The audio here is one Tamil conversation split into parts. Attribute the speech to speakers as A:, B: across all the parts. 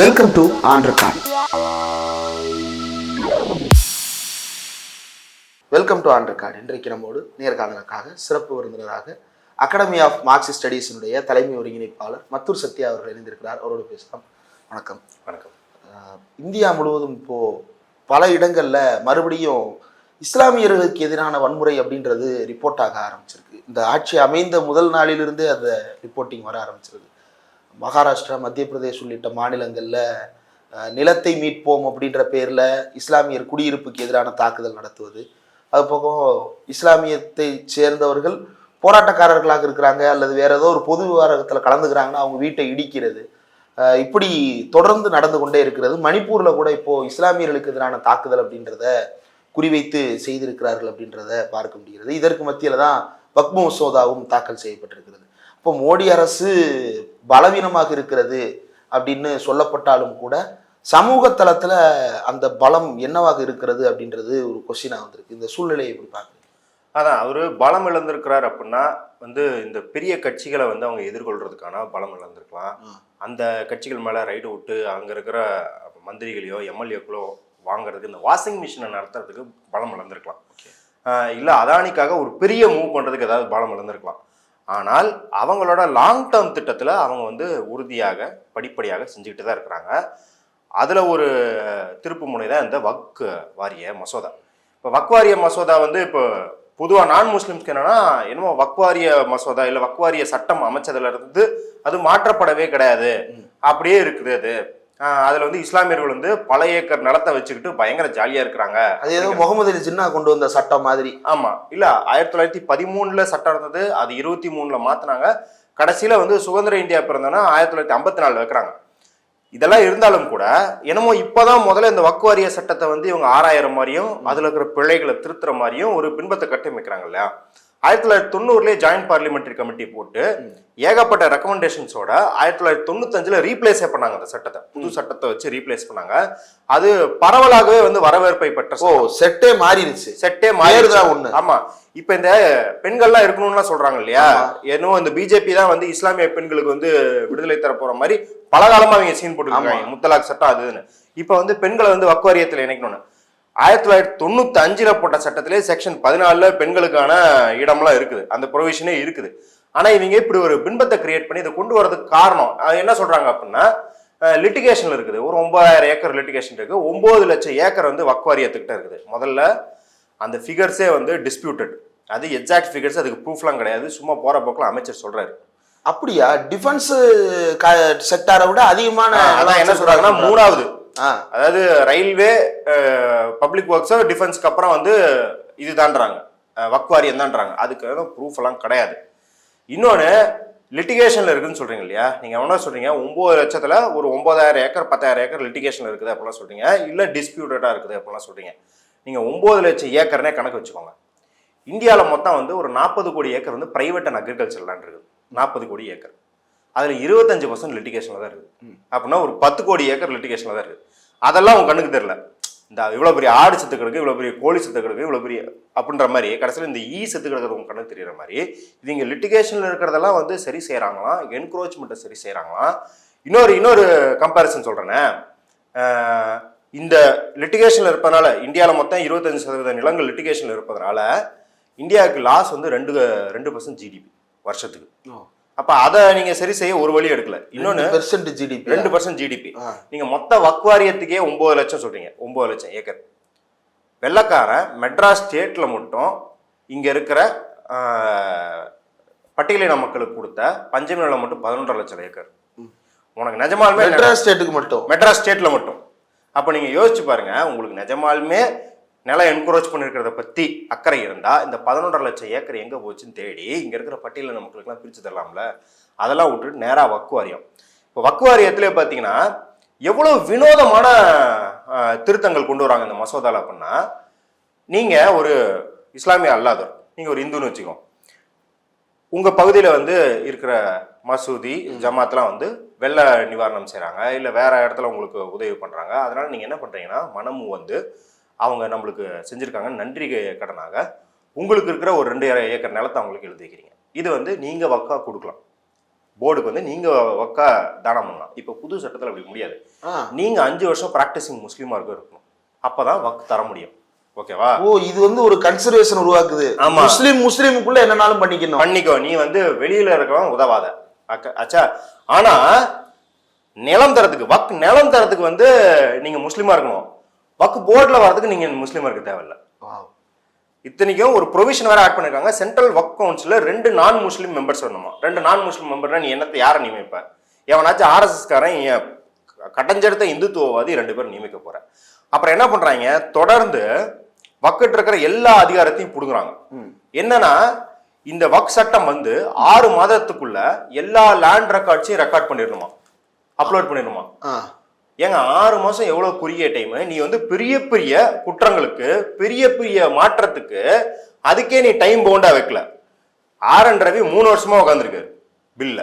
A: வெல்கம் டு ஆண்ட்ரகான் வெல்கம் டு ஆண்ட்ரகான் இன்றைக்கு நம்மோடு நேர்காணலுக்காக சிறப்பு விருந்தினராக அகாடமி ஆஃப் மார்க்சிஸ்ட் ஸ்டடீஸினுடைய தலைமை ஒருங்கிணைப்பாளர் மத்தூர் சத்யா அவர்கள் இணைந்திருக்கிறார். அவரோடு பேசலாம். வணக்கம்.
B: வணக்கம்.
A: இந்தியா முழுவதும் இப்போ பல இடங்கள்ல மறுபடியும் இஸ்லாமியர்களுக்கு எதிரான வன்முறை அப்படின்றது ரிப்போர்ட் ஆக ஆரம்பிச்சிருக்கு. இந்த ஆட்சி அமைந்த முதல் நாளிலிருந்தே அந்த ரிப்போர்ட்டிங் வர ஆரம்பிச்சிருக்கு. மகாராஷ்டிரா மத்திய பிரதேஷ் உள்ளிட்ட மாநிலங்களில் நிலத்தை மீட்போம் அப்படின்ற பேரில் இஸ்லாமியர் குடியிருப்புக்கு எதிரான தாக்குதல் நடத்துவது. அது போக இஸ்லாமியத்தை சேர்ந்தவர்கள் போராட்டக்காரர்களாக இருக்கிறாங்க அல்லது வேற ஏதோ ஒரு பொது விவகாரத்தில் கலந்துக்கிறாங்கன்னா அவங்க வீட்டை இடிக்கிறது. இப்படி தொடர்ந்து நடந்து கொண்டே இருக்கிறது. மணிப்பூரில் கூட இப்போ இஸ்லாமியர்களுக்கு எதிரான தாக்குதல் அப்படின்றத குறிவைத்து செய்திருக்கிறார்கள் அப்படின்றத பார்க்க முடிகிறது. இதற்கு மத்தியில் தான் பக்ம மசோதாவும் தாக்கல் செய்யப்பட்டிருக்கிறது. இப்போ மோடி அரசு பலவீனமாக இருக்கிறது அப்படின்னு சொல்லப்பட்டாலும் கூட சமூக தளத்துல அந்த பலம் என்னவாக இருக்கிறது அப்படின்றது ஒரு கொஸ்டினா வந்திருக்கு. இந்த சூழ்நிலையை எப்படி பார்க்குறீங்க?
B: அதான் அவர் பலம் இழந்திருக்கிறார் அப்படின்னா வந்து இந்த பெரிய கட்சிகளை வந்து அவங்க எதிர்கொள்றதுக்கான பலம் இழந்திருக்கலாம். அந்த கட்சிகள் மேலே ரைடு விட்டு அங்கே இருக்கிற மந்திரிகளையோ எம்எல்ஏக்களோ வாங்குறதுக்கு இந்த வாஷிங் மிஷினை நடத்துறதுக்கு பலம் இழந்திருக்கலாம். இல்லை அதானிக்காக ஒரு பெரிய மூவ் பண்ணுறதுக்கு ஏதாவது பலம் இழந்திருக்கலாம். ஆனால் அவங்களோட லாங் டேர்ம் திட்டத்தில் அவங்க வந்து உறுதியாக படிப்படியாக செஞ்சுக்கிட்டு தான் இருக்கிறாங்க. அதில் ஒரு திருப்பு முனை தான் இந்த வக் வாரிய மசோதா. இப்போ வக் வாரிய மசோதா வந்து இப்போ பொதுவாக நான் முஸ்லிம்ஸ்க்கு என்னன்னா என்னமோ வக்வாரிய மசோதா இல்லை வக்வாரிய சட்டம் அமைச்சதுல இருந்து அது மாற்றப்படவே கிடையாது. அப்படியே இருக்குது அது. அதுல வந்து இஸ்லாமியர்கள் வந்து பல ஏக்கர் நிலத்தை வச்சுக்கிட்டு பயங்கர ஜாலியா இருக்கிறாங்க.
A: அது ஏதோ முகமது அலி ஜின்னா கொண்டு வந்த சட்டம் மாதிரி.
B: ஆமா. இல்ல ஆயிரத்தி தொள்ளாயிரத்தி பதிமூணுல சட்டம் இருந்தது அது இருபத்தி மூணுல மாத்தினாங்க. கடைசியில வந்து சுதந்திர இந்தியா பிறந்தோன்னா ஆயிரத்தி தொள்ளாயிரத்தி ஐம்பத்தி நாலுல வைக்கிறாங்க. இதெல்லாம் இருந்தாலும் கூட என்னமோ இப்பதான் முதல்ல இந்த வக்குவாரிய சட்டத்தை வந்து இவங்க ஆறாயிரம் மாதிரியும் அதுல இருக்கிற பிழைகளை திருத்துற மாதிரியும் ஒரு பின்பத்தை கட்டமைக்கிறாங்க இல்லையா? ஆயிரத்தி தொள்ளாயிரத்தி தொண்ணூறுலேயே ஜாயின்ட் பார்லிமெண்டரி கமிட்டி போட்டு ஏகப்பட்ட ரெக்கமெண்டேஷன்ஸோட ஆயிரத்தி தொள்ளாயிரத்தி தொண்ணூத்தஞ்சுல ரீப்ளேஸே பண்ணாங்க அந்த சட்டத்தை. புது சட்டத்தை வச்சு ரீப்ளேஸ் பண்ணாங்க. அது பரவலாகவே வந்து வரவேற்பை பெற்ற
A: ஓ செட்டே மாறிடுச்சு.
B: செட்டே
A: பேரு
B: மாறிடுச்சு.
A: தான் ஒண்ணு.
B: ஆமா. இப்ப இந்த பெண்கள்லாம் இருக்கணும்லாம் சொல்றாங்க இல்லையா. ஏன்னோ இந்த பிஜேபி தான் வந்து இஸ்லாமிய பெண்களுக்கு வந்து விடுதலை தர போற மாதிரி பல காலமா அவங்க சீன் போட்டுருக்காங்க. முத்தலாக் சட்டம் அதுன்னு இப்ப வந்து பெண்களை வந்து வக்குவாரியத்துல இணைக்கணும்னு. ஆயிரத்தி தொள்ளாயிரத்தி தொண்ணூத்தி அஞ்சுல போட்ட சட்டத்திலே செக்ஷன் பதினாலுல பெண்களுக்கான இடம்லாம் இருக்குது. அந்த ப்ரொவிஷனே இருக்குது. ஆனா இவங்க இப்படி ஒரு பின்பத்தை கிரியேட் பண்ணி இதை கொண்டு வரதுக்கு காரணம் அது என்ன சொல்றாங்க அப்படின்னா லிட்டிகேஷன் இருக்குது. ஒரு ஒன்பதாயிரம் ஏக்கர் லிட்டிகேஷன் இருக்கு. ஒன்பது லட்சம் ஏக்கர் வந்து வக்வாரியத்துக்கிட்ட இருக்குது. முதல்ல அந்த ஃபிகர்ஸே வந்து டிஸ்பியூட்டட் அது எக்ஸாக்ட் ஃபிகர்ஸ் அதுக்கு ப்ரூஃப்லாம் கிடையாது. சும்மா போற போக்கில் அமைச்சர் சொல்றாரு.
A: அப்படியா? டிஃபென்ஸ் செக்டாரை விட அதிகமான
B: அதான் என்ன சொல்றாங்கன்னா மூணாவது. அதாவது ரயில்வே பப்ளிக் ஒர்க்ஸோ டிஃபென்ஸ்க்கு அப்புறம் வந்து இதுதான்றாங்க. வக்வாரியம் தான்றாங்க அதுக்கு ப்ரூஃப் எல்லாம் கிடையாது. இன்னொன்று லிட்டிகேஷன்ல இருக்குன்னு சொல்றீங்க இல்லையா? நீங்க என்ன சொல்றீங்க ஒன்பது லட்சத்துல ஒரு ஒன்பதாயிரம் ஏக்கர் பத்தாயிரம் ஏக்கர் லிட்டிகேஷன் இருக்குது அப்படிலாம் சொல்றீங்க. இல்ல டிஸ்பியூட்டடா இருக்குது அப்படிலாம் சொல்றீங்க. நீங்க ஒன்பது லட்சம் ஏக்கர்னே கணக்கு வச்சுக்கோங்க. இந்தியாவில் மொத்தம் வந்து ஒரு நாற்பது கோடி ஏக்கர் வந்து பிரைவேட் அண்ட் அக்ரிகல்ச்சர் லேண்ட் இருக்குது. நாற்பது கோடி ஏக்கர். அதில் இருபத்தஞ்சு பர்சன்ட் லிட்டிகேஷனில் தான் இருக்குது. அப்படின்னா ஒரு பத்து கோடி ஏக்கர் லிட்டிகேஷனில் தான் இருக்குது. அதெல்லாம் உங்க கண்ணுக்கு தெரியல. இந்த இவ்வளோ பெரிய ஆடு செத்து கிடக்கு இவ்வளோ பெரிய கோழி செத்து கிடக்கு இவ்வளோ பெரிய அப்படின்ற மாதிரி கடைசியில் இந்த ஈ செத்து கிடக்கிறது உங்க கண்ணுக்கு தெரியுற மாதிரி இவங்க லிட்டிகேஷனில் இருக்கிறதெல்லாம் வந்து சரி செய்கிறாங்களாம் என்க்ரோச்மெண்ட்டை சரி செய்கிறாங்களாம் இன்னொரு இன்னொரு கம்பேரிசன் சொல்கிறேனே இந்த லிட்டிகேஷனில் இருப்பதனால இந்தியாவில் மொத்தம் இருபத்தஞ்சு சதவீத நிலங்கள் லிட்டிகேஷனில் இருப்பதனால இந்தியாவுக்கு லாஸ் வந்து ரெண்டு ரெண்டு பர்சன்ட் ஜிடிபி வருஷத்துக்கு. அப்போ அதை நீங்கள் சரி செய்ய ஒரு வழி எடுக்கல. இன்னொன்று
A: பெர்சன்ட் ஜிடிபி
B: ரெண்டு பர்சன்ட் ஜிடிபி. நீங்க மொத்த வக்வாரியத்துக்கே ஒன்பது லட்சம் சொல்றீங்க. ஒன்பது லட்சம் ஏக்கர். வெள்ளக்காரன் மெட்ராஸ் ஸ்டேட்ல மட்டும் இங்க இருக்கிற பட்டியலின மக்களுக்கு கொடுத்த பஞ்சமி நிலம் மட்டும் பதினொன்றரை லட்சம் ஏக்கர். உனக்கு நிஜமாலுமே
A: மெட்ராஸ் ஸ்டேட்டுக்கு மட்டும்?
B: மெட்ராஸ் ஸ்டேட்ல மட்டும். அப்போ நீங்க யோசிச்சு பாருங்க உங்களுக்கு நிஜமாலுமே நிலம் என்கரேஜ் பண்ணிருக்கிறத பத்தி அக்கறை இருந்தா இந்த பதினொன்றரை லட்சம் ஏக்கர் எங்க போச்சுன்னு தேடி இங்க இருக்கிற பட்டியலின மக்களுக்குலாம் பிரிச்சு தரலாம்ல? அதெல்லாம் விட்டுட்டு நேரா வக்குவாரியம் இப்போ வக்குவாரியத்திலே பார்த்தீங்கன்னா எவ்வளவு வினோதமான திருத்தங்கள் கொண்டு வராங்க இந்த மசோதால அப்படின்னா நீங்க ஒரு இஸ்லாமிய அல்லாதவர் நீங்க ஒரு இந்துன்னு வச்சுக்கோ. உங்க பகுதியில வந்து இருக்கிற மசூதி ஜமாத்லாம் வந்து வெள்ள நிவாரணம் செய்றாங்க இல்ல வேற இடத்துல உங்களுக்கு உதவி பண்றாங்க. அதனால நீங்க என்ன பண்றீங்கன்னா மனமும் வந்து அவங்க நம்மளுக்கு செஞ்சிருக்காங்க. நன்றி கடனாக உங்களுக்கு இருக்கிற ஒரு ரெண்டு ஏக்கர் நிலத்தை அவங்களுக்கு எழுதி வைக்கிறீங்க. இது வந்து நீங்க வக்கா கொடுக்கலாம். போர்டுக்கு வந்து நீங்க வக்கா தானம் பண்ணலாம். இப்போ புது சட்டத்தில் அப்படி முடியாது.
A: ஆ.
B: நீங்க அஞ்சு வருஷம் ப்ராக்டிசிங் முஸ்லீமா இருக்க இருக்கணும். அப்பதான் வக் தர முடியும். ஓகேவா
A: ஓ இது வந்து ஒரு கன்சர்வேஷன் உருவாக்குது.
B: ஆமா.
A: முஸ்லீம் முஸ்லீமுக்குள்ள என்னனாலும் பண்ணிக்கணும்.
B: பண்ணிக்கோ. நீ வந்து வெளியில இருக்கவன் உதவாத. அச்சா. ஆனா நிலம் தரத்துக்கு வக் நிலம் தரத்துக்கு வந்து நீங்க முஸ்லீமா இருக்கணும். வக் போர்டில் வரதுக்கு நீங்க முஸ்லீமா இருக்க தேவையில்ல. இத்தனைக்கும் ஒரு ப்ரொவிஷன் வேற ஆட் பண்ணிருக்காங்க. சென்ட்ரல் வக் கவுன்சில் ரெண்டு நான் முஸ்லீம் மெம்பர்ஸ் வரணுமா? ரெண்டு நான் முஸ்லீம் மெம்பர்னா நீ என்னத்தை யாரை நியமிப்ப? எவனாச்சும் ஆர்எஸ்எஸ்காரன் ஏன் கட்டஞ்செடுத்த இந்துத்துவவாதி ரெண்டு பேரும் நியமிக்க போற. அப்புறம் என்ன பண்றாங்க? தொடர்ந்து வக்கிட்டு இருக்கிற எல்லா அதிகாரத்தையும் புடுங்குறாங்க.
A: ம்.
B: என்னன்னா இந்த வக் சட்டம் வந்து ஆறு மாதத்துக்குள்ள எல்லா லேண்ட் ரெக்கார்ட்ஸையும் ரெக்கார்ட் பண்ணிடணுமா அப்லோட் பண்ணிடணுமா
A: ஆ.
B: ஏங்க ஆறு மாசம் எவ்வளவு குறுகிய டைம் நீ வந்து பெரிய பெரிய குற்றங்களுக்கு பெரிய பெரிய மாற்றத்துக்கு அதுக்கே நீ டைம் பவுண்டா வைக்கல. ஆர் ரவி மூணு வருஷமா உட்காந்துருக்கு பில்ல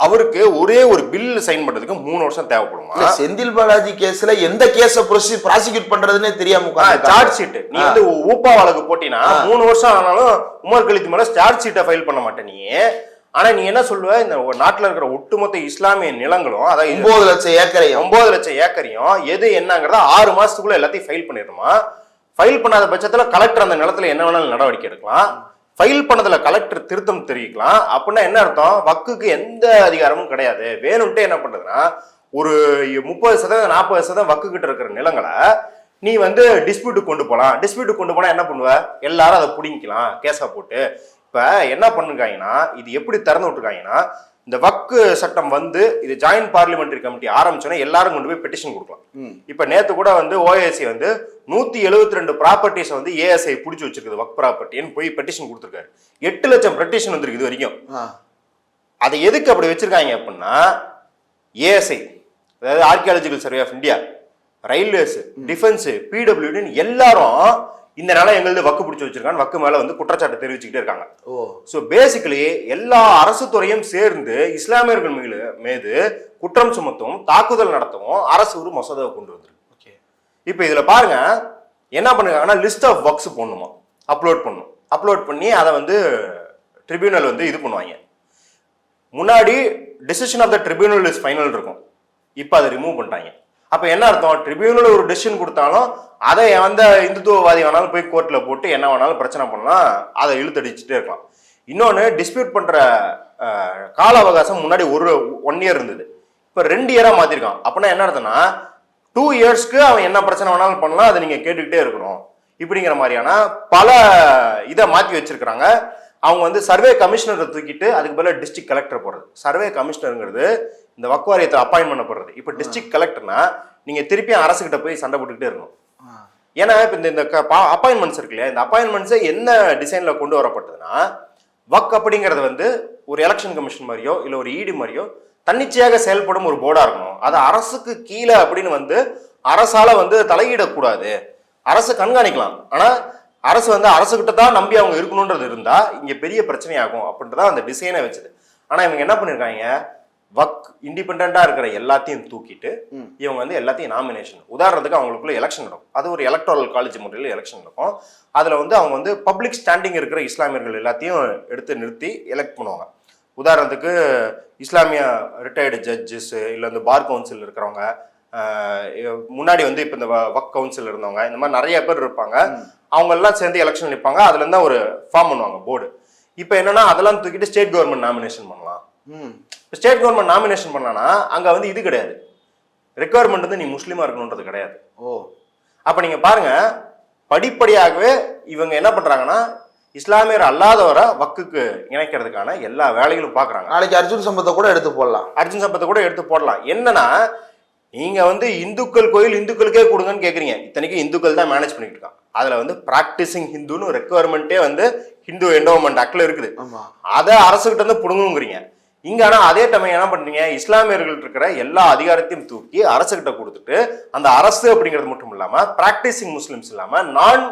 B: அவருக்கு ஒரே ஒரு பில் சைன் பண்றதுக்கு மூணு வருஷம் தேவைப்படுமா?
A: செந்தில் பாலாஜி கேஸ்ல எந்த கேஸ ப்ராசிக்யூட் பண்றதுன்னே தெரியாம.
B: சார்ஜ் ஷீட் நீ வந்து ஊப்பா வழக்கு போட்டினா மூணு வருஷம் ஆனாலும் உமர் கலித்து மேல சார்ஜ் ஷீட்டை ஃபைல் பண்ண மாட்டே நீ. ஆனா நீ என்ன சொல்லுவ? இந்த நாட்டுல இருக்கிற ஒட்டுமொத்த இஸ்லாமிய நிலங்களும் அதாவது
A: ஒன்பது லட்சம் ஏக்கரையும்.
B: ஒன்பது லட்சம் ஏக்கரையும் எது என்னங்கிறத ஆறு மாசத்துக்குள்ள எல்லாத்தையும் ஃபைல் பண்ணிடணுமா? ஃபைல் பண்ணாத பட்சத்துல கலெக்டர் அந்த நிலத்துல என்ன வேணாலும் நடவடிக்கை எடுக்கலாம். ஃபைல் பண்ணதுல கலெக்டர் திருத்தம் தெரிவிக்கலாம். அப்படின்னா என்ன அர்த்தம்? வக்குக்கு எந்த அதிகாரமும் கிடையாது. வேணும்ட்டு என்ன பண்றதுன்னா ஒரு முப்பது சதவீதம் நாற்பது சதவீதம் வக்கு கிட்ட இருக்கிற நிலங்களை நீ வந்து டிஸ்பியூட்டுக்கு கொண்டு போகலாம் டிஸ்பியூட்டுக்கு கொண்டு போனா என்ன பண்ணுவ? எல்லாரும் அதை பிடிங்கிக்கலாம். கேஸா போட்டு. இப்ப என்ன பண்ணிருக்காங்கன்னா இது எப்படி திறந்து விட்டுருக்காங்கன்னா இந்த வக்கு சட்டம் வந்து இது ஜாயின்ட் பார்லிமெண்டரி கமிட்டி ஆரம்பிச்சோன்னே எல்லாரும் கொண்டு போய் பெட்டிஷன் கொடுக்கலாம். இப்ப நேத்து கூட வந்து ஓஏசி வந்து நூத்தி எழுபத்தி ரெண்டு ப்ராப்பர்ட்டிஸ் வந்து ஏஎஸ்ஐ பிடிச்சி வச்சிருக்குது வக் ப்ராப்பர்ட்டின்னு போய் பெட்டிஷன் கொடுத்துருக்காரு எட்டு லட்சம் பெட்டிஷன் வந்திருக்கு இது வரைக்கும். அதை எதுக்கு அப்படி வச்சிருக்காங்க அப்படின்னா ஏஎஸ்ஐ அதாவது archaeological survey of India railways defence பிடபிள்யூடின்னு எல்லாரும் இந்த நிலம் எங்களுது வக்கு பிடிச்சி வச்சிருக்கான்னு வக்கு மேல வந்து குற்றச்சாட்டு தெரிவிச்சுக்கிட்டே இருக்காங்க.
A: ஓ.
B: ஸோ பேசிக்கலி எல்லா அரசு துறையும் சேர்ந்து இஸ்லாமியர்கள் மீது மீது குற்றம் சுமத்தவும் தாக்குதல் நடத்தவும் அரசு ஒரு மசோதாவை கொண்டு வந்திருக்கு.
A: ஓகே.
B: இப்போ இதுல பாருங்க என்ன பண்ணுறாங்கன்னா லிஸ்ட் ஆஃப் ஒர்க்ஸ் போடணுமா? அப்லோட் பண்ணணும். அப்லோட் பண்ணி அதை வந்து ட்ரிபியூனல் வந்து இது பண்ணுவாங்க. முன்னாடி decision of the tribunal is final இருக்கும். இப்போ அதை ரிமூவ் பண்ணிட்டாங்க. அப்போ என்ன அர்த்தம்? ட்ரிபியூனல் ஒரு டெசிஷன் கொடுத்தாலும் அதை எந்த இந்துத்துவவாதி வேணாலும் போய் கோர்ட்டில் போட்டு என்ன வேணாலும் பிரச்சனை பண்ணலாம் அதை இழுத்தடிச்சுட்டே இருக்கலாம். இன்னொன்று டிஸ்பியூட் பண்ணுற கால அவகாசம் முன்னாடி ஒரு ஒன் இயர் இருந்தது. இப்போ ரெண்டு இயராக மாற்றிருக்கான் அப்படின்னா என்ன அர்த்தம்னா டூ இயர்ஸ்க்கு அவன் என்ன பிரச்சனை வேணாலும் பண்ணலாம் அதை நீங்கள் கேட்டுக்கிட்டே இருக்கணும். இப்படிங்கிற மாதிரியான பல இதை மாற்றி வச்சிருக்கிறாங்க. அவங்க வந்து சர்வே கமிஷனரை தூக்கிட்டு அதுக்கு பதிலாக டிஸ்ட்ரிக்ட் கலெக்டர் போடுறது சர்வே கமிஷனருங்கிறது இந்த வக்குவாரியத்தை அப்பாயின் பண்ணப்படுறது. இப்போ டிஸ்ட்ரிக்ட் கலெக்டர்னா நீங்கள் திருப்பியும் அரசுகிட்ட போய் சண்டை போட்டுக்கிட்டே இருக்கணும். ஏன்னா இப்போ இந்த இந்த அப்பாயின்மெண்ட்ஸ் இருக்கு இல்லையா? இந்த அப்பாயின்மெண்ட்ஸை என்ன டிசைனில் கொண்டு வரப்பட்டதுன்னா வக் அப்படிங்கிறது வந்து ஒரு எலெக்ஷன் கமிஷன் மாதிரியோ இல்லை ஒரு இடி மாதிரியோ தன்னிச்சையாக செயல்படும் ஒரு போர்டாக இருக்கணும். அது அரசுக்கு கீழே அப்படின்னு வந்து அரசால வந்து தலையிடக்கூடாது. அரசு கண்காணிக்கலாம். ஆனால் அரசு வந்து அரசுகிட்ட தான் நம்பி அவங்க இருக்கணுன்றது இருந்தா இங்க பெரிய பிரச்சனையாகும் அப்படின்றத அந்த டிசைனை வச்சது. ஆனா இவங்க என்ன பண்ணிருக்காங்க? வக் இண்டிபெண்டா இருக்கிற எல்லாத்தையும் தூக்கிட்டு. இவங்க வந்து எல்லாத்தையும் நாமினேஷன் உதாரணத்துக்கு அவங்களுக்குள்ள எலெக்ஷன் நடக்கும். அது ஒரு எலக்ட்ரல் காலேஜ் முறையில் எலெக்ஷன் நடக்கும். அதுல வந்து அவங்க வந்து பப்ளிக் ஸ்டாண்டிங் இருக்கிற இஸ்லாமியர்கள் எல்லாத்தையும் எடுத்து நிறுத்தி எலெக்ட் பண்ணுவாங்க. உதாரணத்துக்கு இஸ்லாமிய ரிட்டையர்டு ஜட்ஜஸ் இல்லை இந்த பார் கவுன்சில் இருக்கிறவங்க முன்னாடி வந்து இப்போ இந்த வக் கவுன்சில் இருந்தவங்க இந்த மாதிரி நிறைய பேர் இருப்பாங்க. அவங்க எல்லாம் சேர்ந்து எலெக்ஷன் நிற்பாங்க அதுல இருந்தா ஒரு ஃபார்ம் பண்ணுவாங்க போர்டு இப்போ என்னன்னா அதெல்லாம் தூக்கிட்டு ஸ்டேட் கவர்மெண்ட் நாமினேஷன் பண்ணலாம்.
A: ம்
B: ஸ்டேட் கவர்மெண்ட் நாமினேஷன் பண்ணானா அங்க வந்து இது கிடையாது. ரெக்குவயர்மெண்ட் வந்து நீ முஸ்லீமா இருக்கணுன்றது கிடையாது.
A: ஓ.
B: அப்ப நீங்க பாருங்க படிப்படியாகவே இவங்க என்ன பண்றாங்கன்னா இஸ்லாமியர் அல்லாதவரை வக்குக்கு இணைக்கிறதுக்கான எல்லா வேலைகளும் பார்க்கறாங்க
A: நாளைக்கு அர்ஜுன் சம்பத்தை கூட எடுத்து போடலாம்.
B: அர்ஜுன் சம்பத்தை கூட எடுத்து போடலாம். என்னன்னா நீங்க வந்து இந்துக்கள் கோயில் இந்துக்களுக்கே கொடுங்கன்னு கேக்குறீங்க. இத்தனைக்கும் இந்துக்கள் தான் மேனேஜ் பண்ணிட்டு இருக்கான் அதுல வந்து பிராக்டிசிங் ஹிந்துன்னு ரெக்குவயர்மெண்ட்டே வந்து ஹிந்து என்டோமெண்ட் ஆக்ட்ல இருக்குது. அதை அரசுகிட்ட இருந்து புடுங்குங்கிறீங்க இங்க ஆனா அதே டைம் என்ன பண்றீங்க? இஸ்லாமியர்கள் இருக்கிற எல்லா அதிகாரத்தையும் தூக்கி அரசுகிட்ட கொடுத்துட்டு அந்த அரசு அப்படிங்கிறது மட்டும் இல்லாம பிராக்டிசிங் முஸ்லிம்ஸ் இல்லாம நான்